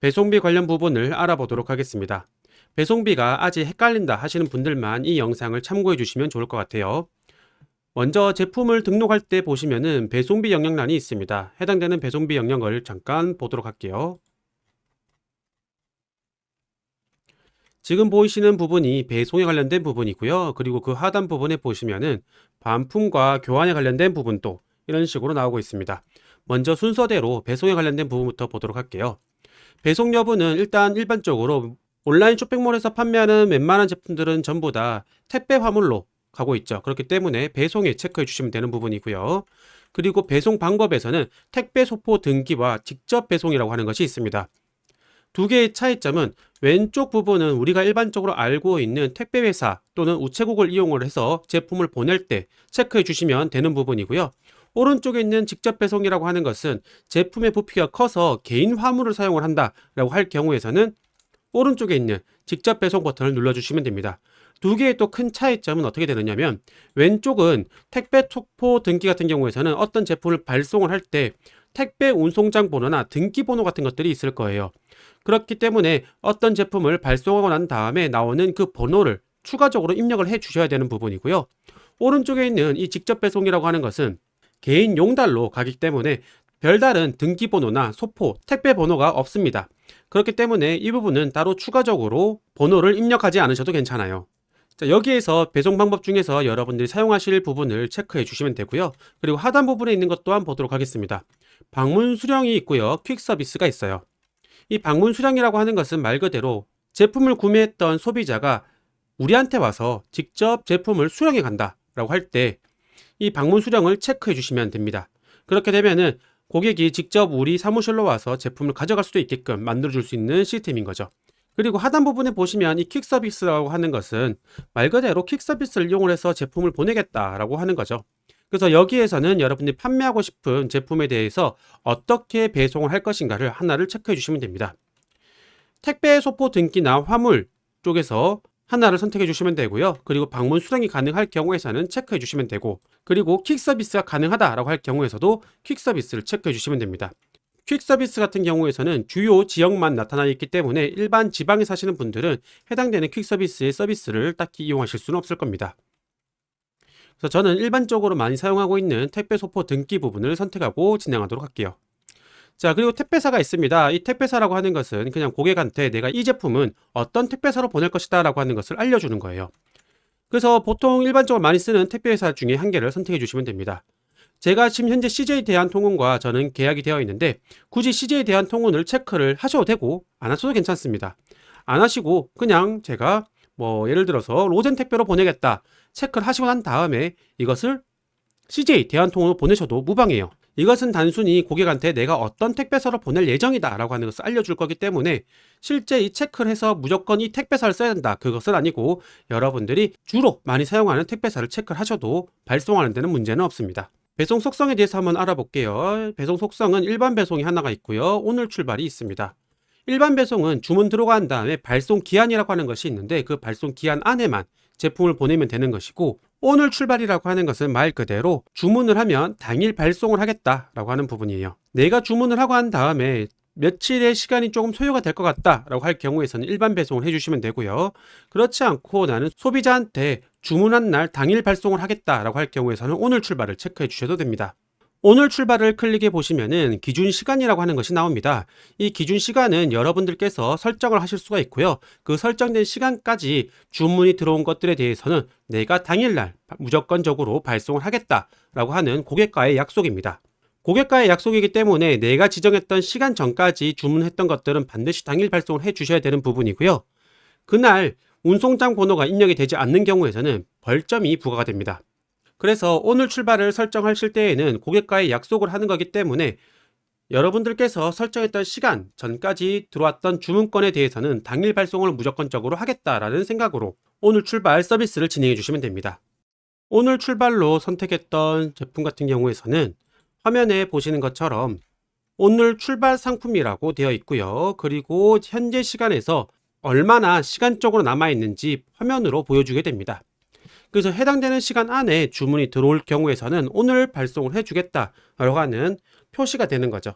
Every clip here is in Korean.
배송비 관련 부분을 알아보도록 하겠습니다. 배송비가 아직 헷갈린다 하시는 분들만 이 영상을 참고해 주시면 좋을 것 같아요. 먼저 제품을 등록할 때 보시면은 배송비 영역란이 있습니다. 해당되는 배송비 영역을 잠깐 보도록 할게요. 지금 보이시는 부분이 배송에 관련된 부분이고요. 그리고 그 하단 부분에 보시면은 반품과 교환에 관련된 부분도 이런 식으로 나오고 있습니다. 먼저 순서대로 배송에 관련된 부분부터 보도록 할게요. 배송 여부는 일단 일반적으로 온라인 쇼핑몰에서 판매하는 웬만한 제품들은 전부 다 택배 화물로 가고 있죠. 그렇기 때문에 배송에 체크해 주시면 되는 부분이고요. 그리고 배송 방법에서는 택배 소포 등기와 직접 배송이라고 하는 것이 있습니다. 두 개의 차이점은 왼쪽 부분은 우리가 일반적으로 알고 있는 택배 회사 또는 우체국을 이용을 해서 제품을 보낼 때 체크해 주시면 되는 부분이고요. 오른쪽에 있는 직접 배송이라고 하는 것은 제품의 부피가 커서 개인 화물을 사용을 한다라고 할 경우에서는 오른쪽에 있는 직접 배송 버튼을 눌러주시면 됩니다. 두 개의 또 큰 차이점은 어떻게 되느냐면 왼쪽은 택배 촉포 등기 같은 경우에서는 어떤 제품을 발송을 할 때 택배 운송장 번호나 등기 번호 같은 것들이 있을 거예요. 그렇기 때문에 어떤 제품을 발송하고 난 다음에 나오는 그 번호를 추가적으로 입력을 해 주셔야 되는 부분이고요. 오른쪽에 있는 이 직접 배송이라고 하는 것은 개인 용달로 가기 때문에 별다른 등기번호나 소포, 택배 번호가 없습니다. 그렇기 때문에 이 부분은 따로 추가적으로 번호를 입력하지 않으셔도 괜찮아요. 자, 여기에서 배송 방법 중에서 여러분들이 사용하실 부분을 체크해 주시면 되고요. 그리고 하단 부분에 있는 것 또한 보도록 하겠습니다. 방문 수령이 있고요. 퀵 서비스가 있어요. 이 방문 수령이라고 하는 것은 말 그대로 제품을 구매했던 소비자가 우리한테 와서 직접 제품을 수령해 간다라고 할 때 이 방문 수령을 체크해 주시면 됩니다. 그렇게 되면은 고객이 직접 우리 사무실로 와서 제품을 가져갈 수도 있게끔 만들어 줄 수 있는 시스템인 거죠. 그리고 하단 부분에 보시면 이 퀵 서비스라고 하는 것은 말 그대로 퀵 서비스를 이용을 해서 제품을 보내겠다라고 하는 거죠. 그래서 여기에서는 여러분들이 판매하고 싶은 제품에 대해서 어떻게 배송을 할 것인가를 하나를 체크해 주시면 됩니다. 택배 소포 등기나 화물 쪽에서 하나를 선택해 주시면 되고요. 그리고 방문 수령이 가능할 경우에서는 체크해 주시면 되고, 그리고 퀵 서비스가 가능하다라고 할 경우에서도 퀵 서비스를 체크해 주시면 됩니다. 퀵 서비스 같은 경우에서는 주요 지역만 나타나 있기 때문에 일반 지방에 사시는 분들은 해당되는 퀵 서비스의 서비스를 딱히 이용하실 수는 없을 겁니다. 그래서 저는 일반적으로 많이 사용하고 있는 택배 소포 등기 부분을 선택하고 진행하도록 할게요. 자, 그리고 택배사가 있습니다. 이 택배사라고 하는 것은 그냥 고객한테 내가 이 제품은 어떤 택배사로 보낼 것이다 라고 하는 것을 알려주는 거예요. 그래서 보통 일반적으로 많이 쓰는 택배회사 중에 한 개를 선택해 주시면 됩니다. 제가 지금 현재 CJ 대한통운과 저는 계약이 되어 있는데 굳이 CJ 대한통운을 체크를 하셔도 되고 안 하셔도 괜찮습니다. 안 하시고 그냥 제가 뭐 예를 들어서 로젠 택배로 보내겠다 체크를 하시고 난 다음에 이것을 CJ 대한통운으로 보내셔도 무방해요. 이것은 단순히 고객한테 내가 어떤 택배사로 보낼 예정이다 라고 하는 것을 알려줄 거기 때문에 실제 이 체크를 해서 무조건 이 택배사를 써야 된다 그것은 아니고 여러분들이 주로 많이 사용하는 택배사를 체크를 하셔도 발송하는 데는 문제는 없습니다. 배송 속성에 대해서 한번 알아볼게요. 배송 속성은 일반 배송이 하나가 있고요. 오늘 출발이 있습니다. 일반 배송은 주문 들어간 다음에 발송 기한이라고 하는 것이 있는데 그 발송 기한 안에만 제품을 보내면 되는 것이고 오늘 출발이라고 하는 것은 말 그대로 주문을 하면 당일 발송을 하겠다라고 하는 부분이에요. 내가 주문을 하고 한 다음에 며칠의 시간이 조금 소요가 될 것 같다라고 할 경우에서는 일반 배송을 해주시면 되고요. 그렇지 않고 나는 소비자한테 주문한 날 당일 발송을 하겠다라고 할 경우에서는 오늘 출발을 체크해 주셔도 됩니다. 오늘 출발을 클릭해 보시면은 기준 시간이라고 하는 것이 나옵니다. 이 기준 시간은 여러분들께서 설정을 하실 수가 있고요. 그 설정된 시간까지 주문이 들어온 것들에 대해서는 내가 당일날 무조건적으로 발송을 하겠다라고 하는 고객과의 약속입니다. 고객과의 약속이기 때문에 내가 지정했던 시간 전까지 주문했던 것들은 반드시 당일 발송을 해 주셔야 되는 부분이고요. 그날 운송장 번호가 입력이 되지 않는 경우에서는 벌점이 부과가 됩니다. 그래서 오늘 출발을 설정하실 때에는 고객과의 약속을 하는 거기 때문에 여러분들께서 설정했던 시간 전까지 들어왔던 주문건에 대해서는 당일 발송을 무조건적으로 하겠다라는 생각으로 오늘 출발 서비스를 진행해 주시면 됩니다. 오늘 출발로 선택했던 제품 같은 경우에서는 화면에 보시는 것처럼 오늘 출발 상품이라고 되어 있고요. 그리고 현재 시간에서 얼마나 시간적으로 남아 있는지 화면으로 보여주게 됩니다. 그래서 해당되는 시간 안에 주문이 들어올 경우에서는 오늘 발송을 해주겠다라고 하는 표시가 되는 거죠.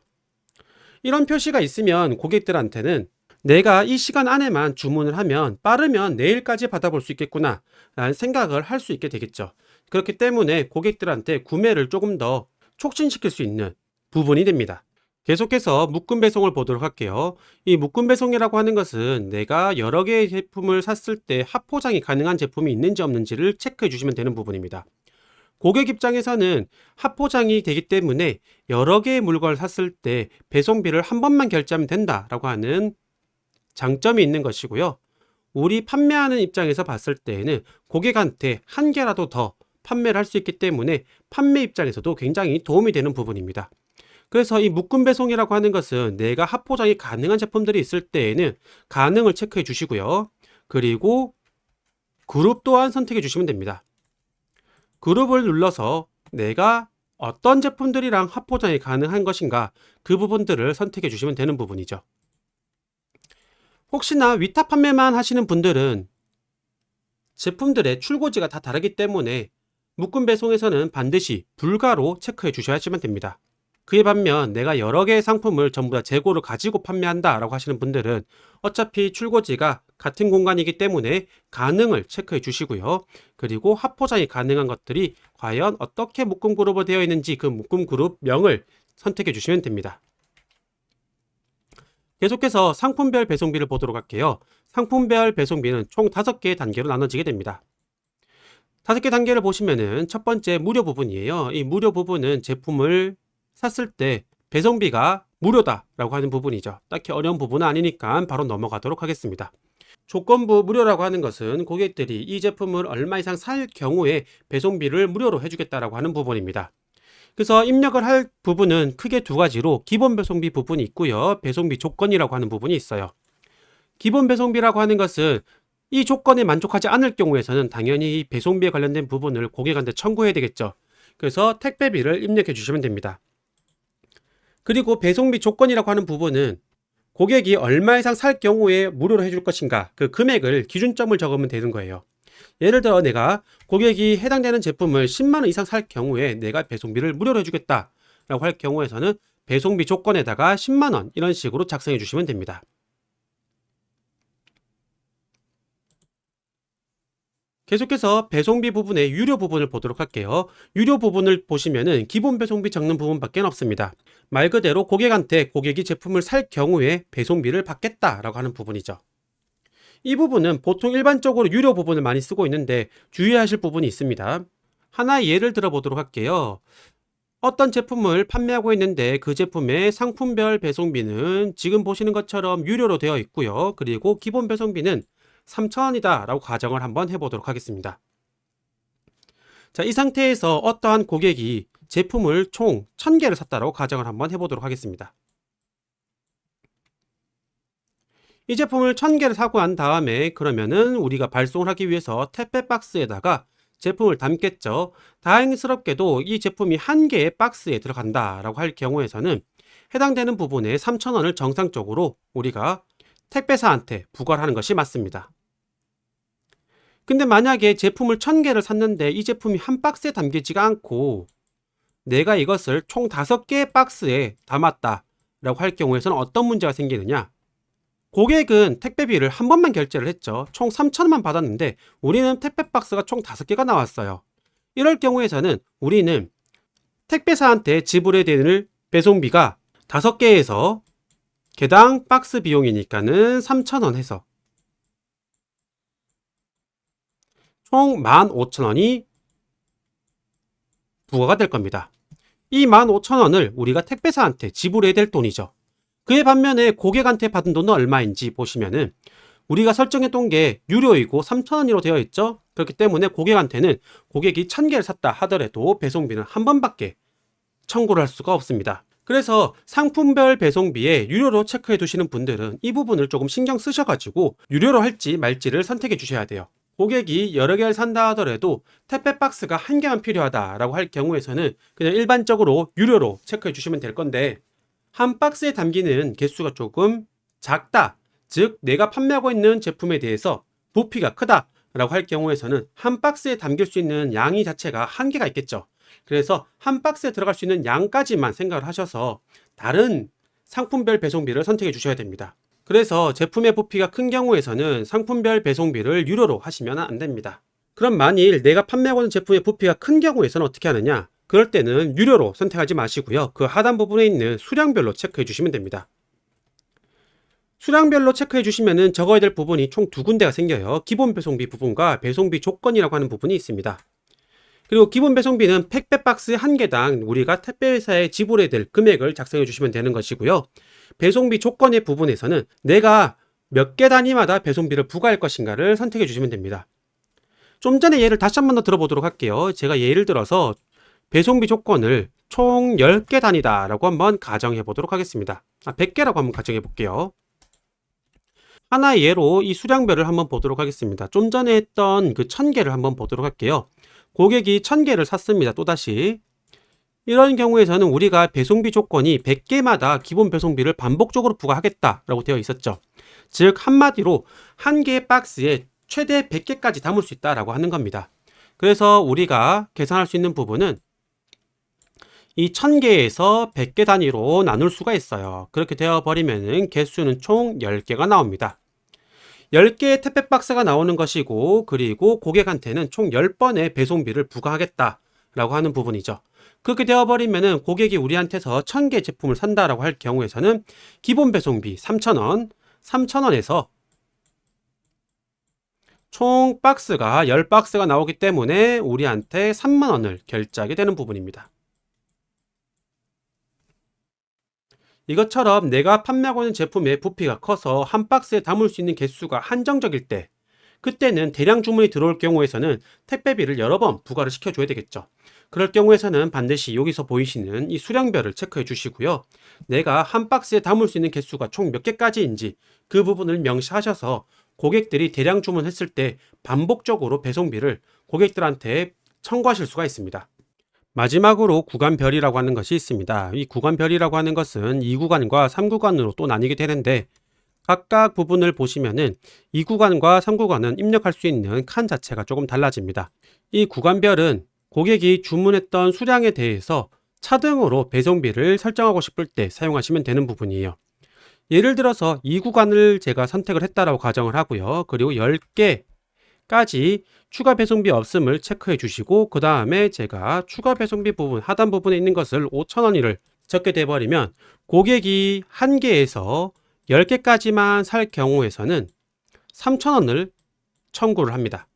이런 표시가 있으면 고객들한테는 내가 이 시간 안에만 주문을 하면 빠르면 내일까지 받아볼 수 있겠구나 라는 생각을 할 수 있게 되겠죠. 그렇기 때문에 고객들한테 구매를 조금 더 촉진시킬 수 있는 부분이 됩니다. 계속해서 묶음 배송을 보도록 할게요. 이 묶음 배송이라고 하는 것은 내가 여러 개의 제품을 샀을 때 합포장이 가능한 제품이 있는지 없는지를 체크해 주시면 되는 부분입니다. 고객 입장에서는 합포장이 되기 때문에 여러 개의 물건을 샀을 때 배송비를 한 번만 결제하면 된다라고 하는 장점이 있는 것이고요. 우리 판매하는 입장에서 봤을 때에는 고객한테 한 개라도 더 판매를 할 수 있기 때문에 판매 입장에서도 굉장히 도움이 되는 부분입니다. 그래서 이 묶음 배송이라고 하는 것은 내가 합포장이 가능한 제품들이 있을 때에는 가능을 체크해 주시고요. 그리고 그룹 또한 선택해 주시면 됩니다. 그룹을 눌러서 내가 어떤 제품들이랑 합포장이 가능한 것인가 그 부분들을 선택해 주시면 되는 부분이죠. 혹시나 위탁 판매만 하시는 분들은 제품들의 출고지가 다 다르기 때문에 묶음 배송에서는 반드시 불가로 체크해 주셔야지만 됩니다. 그에 반면 내가 여러 개의 상품을 전부 다 재고를 가지고 판매한다 라고 하시는 분들은 어차피 출고지가 같은 공간이기 때문에 가능을 체크해 주시고요. 그리고 합포장이 가능한 것들이 과연 어떻게 묶음 그룹으로 되어 있는지 그 묶음 그룹 명을 선택해 주시면 됩니다. 계속해서 상품별 배송비를 보도록 할게요. 상품별 배송비는 총 5개의 단계로 나눠지게 됩니다. 다섯 개 단계를 보시면은 첫 번째 무료 부분이에요. 이 무료 부분은 제품을 샀을 때 배송비가 무료다라고 하는 부분이죠. 딱히 어려운 부분은 아니니까 바로 넘어가도록 하겠습니다. 조건부 무료라고 하는 것은 고객들이 이 제품을 얼마 이상 살 경우에 배송비를 무료로 해주겠다라고 하는 부분입니다. 그래서 입력을 할 부분은 크게 두 가지로 기본 배송비 부분이 있고요. 배송비 조건이라고 하는 부분이 있어요. 기본 배송비라고 하는 것은 이 조건에 만족하지 않을 경우에서는 당연히 이 배송비에 관련된 부분을 고객한테 청구해야 되겠죠. 그래서 택배비를 입력해 주시면 됩니다. 그리고 배송비 조건이라고 하는 부분은 고객이 얼마 이상 살 경우에 무료로 해줄 것인가 그 금액을 기준점을 적으면 되는 거예요. 예를 들어 내가 고객이 해당되는 제품을 10만 원 이상 살 경우에 내가 배송비를 무료로 해주겠다 라고 할 경우에서는 배송비 조건에다가 10만 원 이런 식으로 작성해 주시면 됩니다. 계속해서 배송비 부분의 유료 부분을 보도록 할게요. 유료 부분을 보시면은 기본 배송비 적는 부분밖에 없습니다. 말 그대로 고객한테 고객이 제품을 살 경우에 배송비를 받겠다라고 하는 부분이죠. 이 부분은 보통 일반적으로 유료 부분을 많이 쓰고 있는데 주의하실 부분이 있습니다. 하나 예를 들어 보도록 할게요. 어떤 제품을 판매하고 있는데 그 제품의 상품별 배송비는 지금 보시는 것처럼 유료로 되어 있고요. 그리고 기본 배송비는 3,000원이다 라고 가정을 한번 해보도록 하겠습니다. 자, 이 상태에서 어떠한 고객이 제품을 총 1000개를 샀다라고 가정을 한번 해보도록 하겠습니다. 이 제품을 1000개를 사고 난 다음에 그러면은 우리가 발송을 하기 위해서 택배 박스에다가 제품을 담겠죠. 다행스럽게도 이 제품이 한 개의 박스에 들어간다라고 할 경우에서는 해당되는 부분에 3,000원을 정상적으로 우리가 택배사한테 부과를 하는 것이 맞습니다. 근데 만약에 제품을 1000개를 샀는데 이 제품이 한 박스에 담기지가 않고 내가 이것을 총 5개의 박스에 담았다 라고 할 경우에서는 어떤 문제가 생기느냐 고객은 택배비를 한 번만 결제를 했죠. 총 3천원만 받았는데 우리는 택배 박스가 총 5개가 나왔어요. 이럴 경우에서는 우리는 택배사한테 지불해야 되는 배송비가 5개에서 개당 박스 비용이니까는 3,000원 해서 총 15,000원이 부과가 될 겁니다. 이 15,000원을 우리가 택배사한테 지불해야 될 돈이죠. 그에 반면에 고객한테 받은 돈은 얼마인지 보시면은 우리가 설정했던 게 유료이고 3,000원으로 되어 있죠. 그렇기 때문에 고객한테는 고객이 1,000개를 샀다 하더라도 배송비는 한 번밖에 청구를 할 수가 없습니다. 그래서 상품별 배송비에 유료로 체크해 두시는 분들은 이 부분을 조금 신경 쓰셔가지고 유료로 할지 말지를 선택해 주셔야 돼요. 고객이 여러 개를 산다 하더라도 택배 박스가 한 개만 필요하다라고 할 경우에서는 그냥 일반적으로 유료로 체크해 주시면 될 건데 한 박스에 담기는 개수가 조금 작다. 즉, 내가 판매하고 있는 제품에 대해서 부피가 크다. 라고 할 경우에서는 한 박스에 담길 수 있는 양이 자체가 한계가 있겠죠. 그래서 한 박스에 들어갈 수 있는 양까지만 생각을 하셔서 다른 상품별 배송비를 선택해 주셔야 됩니다. 그래서 제품의 부피가 큰 경우에서는 상품별 배송비를 유료로 하시면 안 됩니다. 그럼 만일 내가 판매하고 있는 제품의 부피가 큰 경우에서는 어떻게 하느냐? 그럴 때는 유료로 선택하지 마시고요. 그 하단 부분에 있는 수량별로 체크해 주시면 됩니다. 수량별로 체크해 주시면은 적어야 될 부분이 총 두 군데가 생겨요. 기본 배송비 부분과 배송비 조건이라고 하는 부분이 있습니다. 그리고 기본 배송비는 택배 박스 한 개당 우리가 택배회사에 지불해야 될 금액을 작성해 주시면 되는 것이고요. 배송비 조건의 부분에서는 내가 몇 개 단위마다 배송비를 부과할 것인가를 선택해 주시면 됩니다. 좀 전에 예를 다시 한 번 더 들어보도록 할게요. 제가 예를 들어서 배송비 조건을 총 10개 단위다 라고 한번 가정해 보도록 하겠습니다. 아, 100개라고 한번 가정해 볼게요. 하나의 예로 이 수량별을 한번 보도록 하겠습니다. 좀 전에 했던 그 1000개를 한번 보도록 할게요. 고객이 1000개를 샀습니다. 또다시. 이런 경우에서는 우리가 배송비 조건이 100개마다 기본 배송비를 반복적으로 부과하겠다라고 되어 있었죠. 즉 한마디로 한 개의 박스에 최대 100개까지 담을 수 있다라고 하는 겁니다. 그래서 우리가 계산할 수 있는 부분은 이 1000개에서 100개 단위로 나눌 수가 있어요. 그렇게 되어 버리면은 개수는 총 10개가 나옵니다. 10개의 택배 박스가 나오는 것이고 그리고 고객한테는 총 10번의 배송비를 부과하겠다라고 하는 부분이죠. 그렇게 되어버리면은 고객이 우리한테서 1000개 제품을 산다라고 할 경우에서는 기본 배송비 3,000원, 3,000원에서 총 박스가 10박스가 나오기 때문에 우리한테 3만원을 결제하게 되는 부분입니다. 이것처럼 내가 판매하고 있는 제품의 부피가 커서 한 박스에 담을 수 있는 개수가 한정적일 때 그때는 대량 주문이 들어올 경우에서는 택배비를 여러 번 부과를 시켜줘야 되겠죠. 그럴 경우에서는 반드시 여기서 보이시는 이 수량별을 체크해 주시고요. 내가 한 박스에 담을 수 있는 개수가 총 몇 개까지인지 그 부분을 명시하셔서 고객들이 대량 주문했을 때 반복적으로 배송비를 고객들한테 청구하실 수가 있습니다. 마지막으로 구간별이라고 하는 것이 있습니다. 이 구간별이라고 하는 것은 2구간과 3구간으로 또 나뉘게 되는데 각각 부분을 보시면은 2구간과 3구간은 입력할 수 있는 칸 자체가 조금 달라집니다. 이 구간별은 고객이 주문했던 수량에 대해서 차등으로 배송비를 설정하고 싶을 때 사용하시면 되는 부분이에요. 예를 들어서 2구간을 제가 선택을 했다라고 가정을 하고요. 그리고 10개까지 추가 배송비 없음을 체크해 주시고 그 다음에 제가 추가 배송비 부분 하단 부분에 있는 것을 5,000원을 적게 돼버리면 고객이 한 개에서 10개까지만 살 경우에서는 3,000원을 청구를 합니다.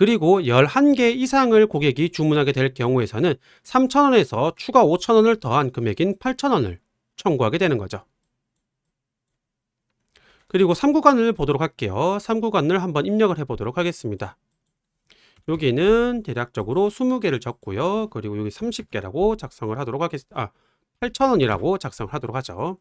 그리고 11개 이상을 고객이 주문하게 될 경우에서는 3,000원에서 추가 5,000원을 더한 금액인 8,000원을 청구하게 되는 거죠. 그리고 3구간을 보도록 할게요. 3구간을 한번 입력을 해 보도록 하겠습니다. 여기는 대략적으로 20개를 적고요. 그리고 여기 30개라고 작성을 하도록 하겠습니다. 아, 8,000원이라고 작성을 하도록 하죠.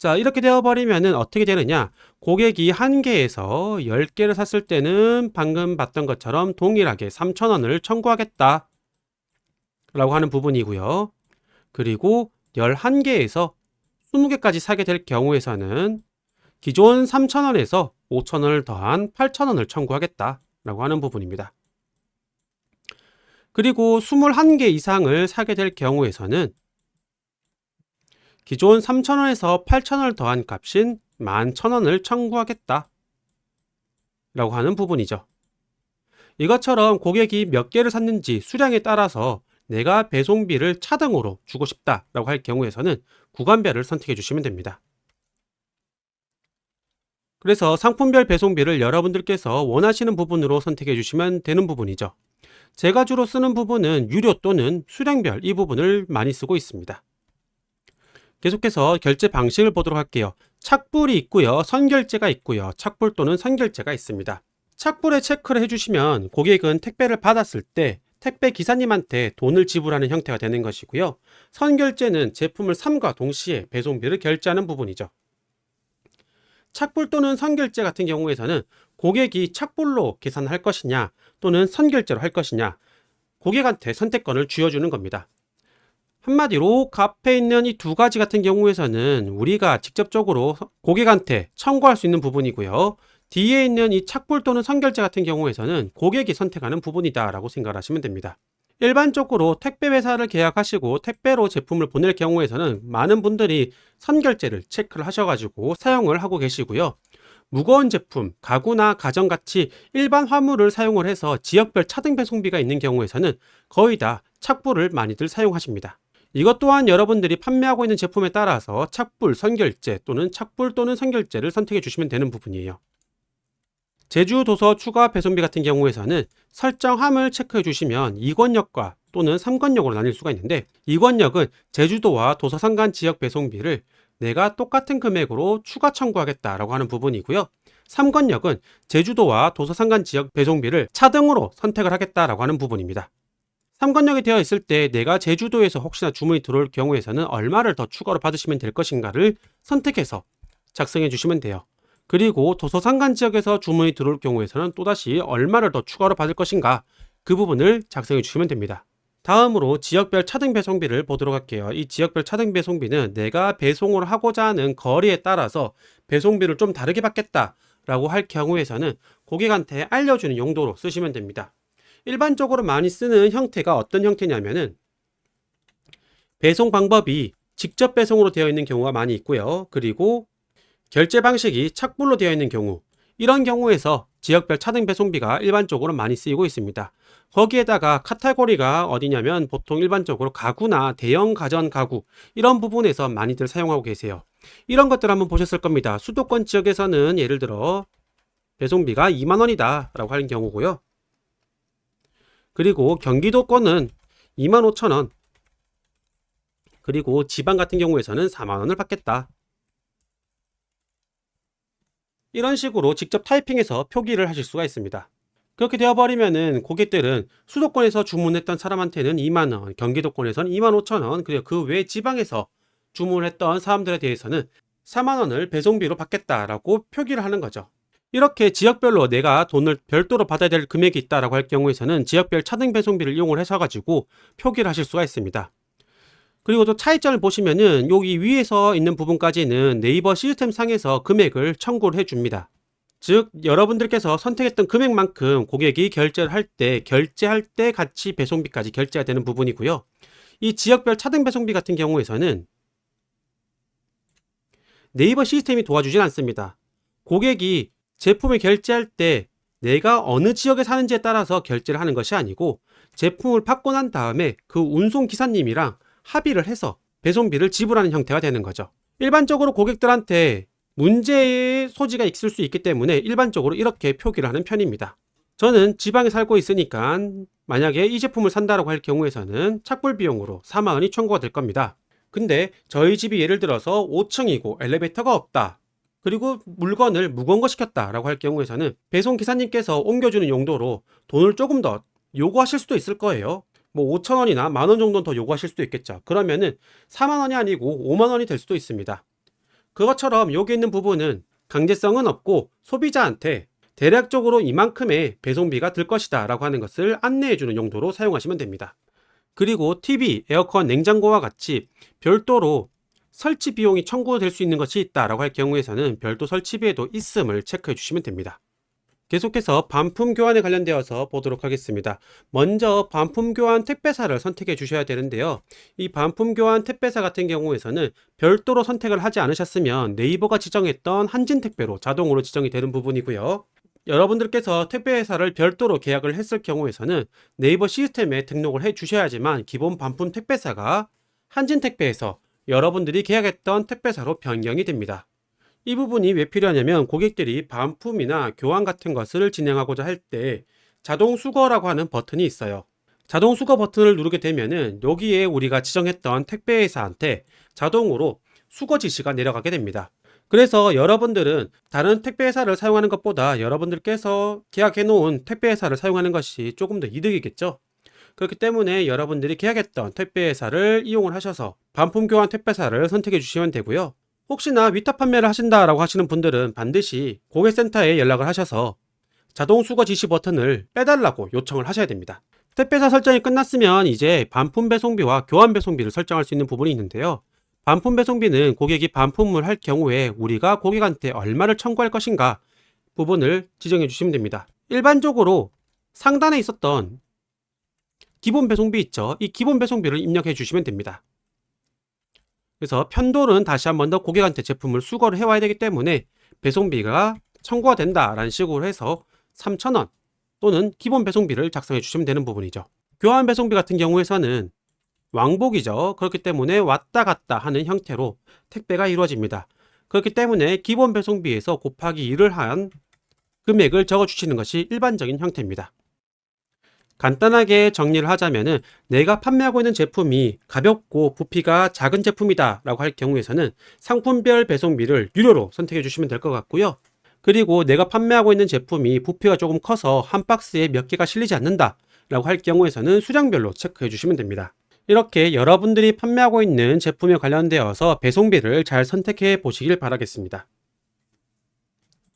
자, 이렇게 되어버리면은 어떻게 되느냐. 고객이 한 개에서 10개를 샀을 때는 방금 봤던 것처럼 동일하게 3,000원을 청구하겠다. 라고 하는 부분이고요. 그리고 11개에서 20개까지 사게 될 경우에서는 기존 3,000원에서 5,000원을 더한 8,000원을 청구하겠다 라고 하는 부분입니다. 그리고 21개 이상을 사게 될 경우에서는 기존 3,000원에서 8,000원을 더한 값인 11,000원을 청구하겠다 라고 하는 부분이죠. 이것처럼 고객이 몇 개를 샀는지 수량에 따라서 내가 배송비를 차등으로 주고 싶다라고 할 경우에서는 구간별을 선택해 주시면 됩니다. 그래서 상품별 배송비를 여러분들께서 원하시는 부분으로 선택해 주시면 되는 부분이죠. 제가 주로 쓰는 부분은 유료 또는 수량별 이 부분을 많이 쓰고 있습니다. 계속해서 결제 방식을 보도록 할게요. 착불이 있고요. 선결제가 있고요. 착불 또는 선결제가 있습니다. 착불에 체크를 해주시면 고객은 택배를 받았을 때 택배 기사님한테 돈을 지불하는 형태가 되는 것이고요. 선결제는 제품을 삼과 동시에 배송비를 결제하는 부분이죠. 착불 또는 선결제 같은 경우에서는 고객이 착불로 계산할 것이냐 또는 선결제로 할 것이냐 고객한테 선택권을 쥐어주는 겁니다. 한마디로 값에 있는 이 두 가지 같은 경우에서는 우리가 직접적으로 고객한테 청구할 수 있는 부분이고요. 뒤에 있는 이 착불 또는 선결제 같은 경우에서는 고객이 선택하는 부분이다라고 생각하시면 됩니다. 일반적으로 택배 회사를 계약하시고 택배로 제품을 보낼 경우에서는 많은 분들이 선결제를 체크를 하셔가지고 사용을 하고 계시고요. 무거운 제품, 가구나 가전 같이 일반 화물을 사용을 해서 지역별 차등 배송비가 있는 경우에서는 거의 다 착불을 많이들 사용하십니다. 이것 또한 여러분들이 판매하고 있는 제품에 따라서 착불, 선결제 또는 착불 또는 선결제를 선택해 주시면 되는 부분이에요. 제주 도서 추가 배송비 같은 경우에서는 설정함을 체크해 주시면 2권역과 또는 3권역으로 나뉠 수가 있는데 2권역은 제주도와 도서 상간 지역 배송비를 내가 똑같은 금액으로 추가 청구하겠다라고 하는 부분이고요. 3권역은 제주도와 도서 상간 지역 배송비를 차등으로 선택을 하겠다라고 하는 부분입니다. 3권역이 되어 있을 때 내가 제주도에서 혹시나 주문이 들어올 경우에서는 얼마를 더 추가로 받으시면 될 것인가를 선택해서 작성해 주시면 돼요. 그리고 도서 상간 지역에서 주문이 들어올 경우에서는 또다시 얼마를 더 추가로 받을 것인가 그 부분을 작성해 주시면 됩니다. 다음으로 지역별 차등 배송비를 보도록 할게요. 이 지역별 차등 배송비는 내가 배송을 하고자 하는 거리에 따라서 배송비를 좀 다르게 받겠다라고 할 경우에서는 고객한테 알려주는 용도로 쓰시면 됩니다. 일반적으로 많이 쓰는 형태가 어떤 형태냐면은 배송 방법이 직접 배송으로 되어 있는 경우가 많이 있고요. 그리고 결제 방식이 착불로 되어 있는 경우 이런 경우에서 지역별 차등 배송비가 일반적으로 많이 쓰이고 있습니다. 거기에다가 카테고리가 어디냐면 보통 일반적으로 가구나 대형 가전 가구 이런 부분에서 많이들 사용하고 계세요. 이런 것들 한번 보셨을 겁니다. 수도권 지역에서는 예를 들어 배송비가 2만 원이다 라고 하는 경우고요. 그리고 경기도권은 2만 5천원 그리고 지방 같은 경우에서는 4만원을 받겠다. 이런 식으로 직접 타이핑해서 표기를 하실 수가 있습니다. 그렇게 되어버리면은 고객들은 수도권에서 주문했던 사람한테는 2만원, 경기도권에서는 2만 5천원, 그리고 그 외 지방에서 주문을 했던 사람들에 대해서는 4만원을 배송비로 받겠다라고 표기를 하는 거죠. 이렇게 지역별로 내가 돈을 별도로 받아야 될 금액이 있다라고 할 경우에서는 지역별 차등 배송비를 이용을 하셔가지고 표기를 하실 수가 있습니다. 그리고 또 차이점을 보시면은 여기 위에서 있는 부분까지는 네이버 시스템 상에서 금액을 청구를 해줍니다. 즉 여러분들께서 선택했던 금액만큼 고객이 결제를 할 때 결제할 때 같이 배송비까지 결제가 되는 부분이고요. 이 지역별 차등 배송비 같은 경우에서는 네이버 시스템이 도와주진 않습니다. 고객이 제품을 결제할 때 내가 어느 지역에 사는지에 따라서 결제를 하는 것이 아니고 제품을 받고 난 다음에 그 운송 기사님이랑 합의를 해서 배송비를 지불하는 형태가 되는 거죠. 일반적으로 고객들한테 문제의 소지가 있을 수 있기 때문에 일반적으로 이렇게 표기를 하는 편입니다. 저는 지방에 살고 있으니까 만약에 이 제품을 산다라고 할 경우에서는 착불 비용으로 4만 원이 청구가 될 겁니다. 근데 저희 집이 예를 들어서 5층이고 엘리베이터가 없다. 그리고 물건을 무거운 거 시켰다라고 할 경우에서는 배송 기사님께서 옮겨주는 용도로 돈을 조금 더 요구하실 수도 있을 거예요. 뭐 5천 원이나 만 원 정도는 더 요구하실 수도 있겠죠. 그러면은 4만 원이 아니고 5만 원이 될 수도 있습니다. 그것처럼 여기 있는 부분은 강제성은 없고 소비자한테 대략적으로 이만큼의 배송비가 들 것이다 라고 하는 것을 안내해주는 용도로 사용하시면 됩니다. 그리고 TV, 에어컨, 냉장고와 같이 별도로 설치 비용이 청구될 수 있는 것이 있다라고 할 경우에서는 별도 설치비에도 있음을 체크해 주시면 됩니다. 계속해서 반품 교환에 관련되어서 보도록 하겠습니다. 먼저 반품 교환 택배사를 선택해 주셔야 되는데요. 이 반품 교환 택배사 같은 경우에서는 별도로 선택을 하지 않으셨으면 네이버가 지정했던 한진 택배로 자동으로 지정이 되는 부분이고요. 여러분들께서 택배회사를 별도로 계약을 했을 경우에서는 네이버 시스템에 등록을 해 주셔야지만 기본 반품 택배사가 한진 택배에서 여러분들이 계약했던 택배사로 변경이 됩니다. 이 부분이 왜 필요하냐면 고객들이 반품이나 교환 같은 것을 진행하고자 할 때 자동 수거라고 하는 버튼이 있어요. 자동 수거 버튼을 누르게 되면은 여기에 우리가 지정했던 택배회사한테 자동으로 수거 지시가 내려가게 됩니다. 그래서 여러분들은 다른 택배회사를 사용하는 것보다 여러분들께서 계약해 놓은 택배회사를 사용하는 것이 조금 더 이득이겠죠. 그렇기 때문에 여러분들이 계약했던 택배회사를 이용을 하셔서 반품 교환 택배사를 선택해 주시면 되고요. 혹시나 위탁 판매를 하신다라고 하시는 분들은 반드시 고객센터에 연락을 하셔서 자동 수거 지시 버튼을 빼달라고 요청을 하셔야 됩니다. 택배사 설정이 끝났으면 이제 반품 배송비와 교환 배송비를 설정할 수 있는 부분이 있는데요. 반품 배송비는 고객이 반품을 할 경우에 우리가 고객한테 얼마를 청구할 것인가 부분을 지정해 주시면 됩니다. 일반적으로 상단에 있었던 기본 배송비 있죠. 이 기본 배송비를 입력해 주시면 됩니다. 그래서 편도는 다시 한 번 더 고객한테 제품을 수거를 해와야 되기 때문에 배송비가 청구가 된다라는 식으로 해서 3,000원 또는 기본 배송비를 작성해 주시면 되는 부분이죠. 교환 배송비 같은 경우에서는 왕복이죠. 그렇기 때문에 왔다 갔다 하는 형태로 택배가 이루어집니다. 그렇기 때문에 기본 배송비에서 곱하기 2를 한 금액을 적어 주시는 것이 일반적인 형태입니다. 간단하게 정리를 하자면은 내가 판매하고 있는 제품이 가볍고 부피가 작은 제품이다 라고 할 경우에서는 상품별 배송비를 유료로 선택해 주시면 될 것 같고요. 그리고 내가 판매하고 있는 제품이 부피가 조금 커서 한 박스에 몇 개가 실리지 않는다 라고 할 경우에서는 수량별로 체크해 주시면 됩니다. 이렇게 여러분들이 판매하고 있는 제품에 관련되어서 배송비를 잘 선택해 보시길 바라겠습니다.